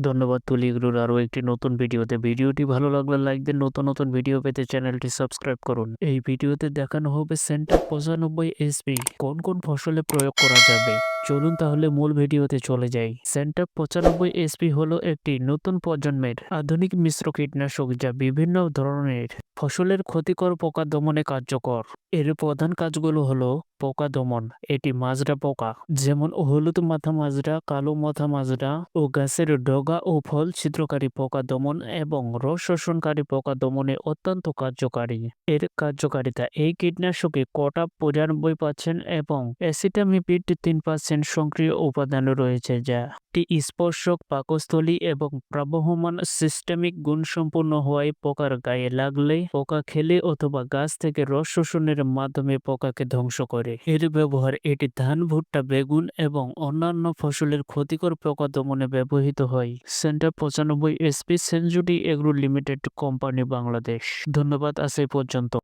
ধন্যবাদ তুলি তুলিগুলোর আরও একটি নতুন ভিডিওতে। ভিডিওটি ভালো লাগলে লাইক দিন নতুন নতুন ভিডিও পেতে চ্যানেলটি সাবস্ক্রাইব করুন। এই ভিডিওতে দেখানো হবে সেন্টার পঁচানব্বই এসপি কোন কোন ফসলে প্রয়োগ করা যাবে? চলুন তাহলে মূল ভিডিওতে চলে যাই। সেন্টার পঁচানব্বই এসপি হলো একটি নতুন প্রজন্মের আধুনিক মিশ্র কীটনাশক যা বিভিন্ন ধরনের ফসলের ক্ষতিকর পোকা দমনে কার্যকর। এর প্রধান কাজগুলো হলো পোকা দমন, এটি মাজরা পোকা, যেমন হলুদ মাথা মাজরা, কালো মাথা মাজরা ও গাছের ডগা ও ফল ছিদ্রকারী পোকা দমন এবং রস শোষণকারী পোকা দমনে অত্যন্ত কার্যকারী। এর কার্যকারিতা, এই কীটনাশকে কটা পঁচানব্বই পার্সেন্ট এবং অ্যাসিটামিপিড তিন পার্সেন্ট সক্রিয় উপাদান রয়েছে, যা একটি স্পর্শক পাকস্থলী এবং প্রবহমান সিস্টেমিক গুণ গুণসম্পন্ন হওয়ায় পোকার গায়ে লাগলে, পোকা খেলে অথবা গাছ থেকে রস শোষণের মাধ্যমে পোকাকে ধ্বংস করে। এর ব্যবহার এটি ধান, ভুট্টা, বেগুন এবং অন্যান্য ফসলের ক্ষতিকর পোকা দমনে ব্যবহৃত হয়। সেন্টার পঁচানব্বই SP century agro limited company, Bangladesh. ধন্যবাদ এই পর্যন্ত।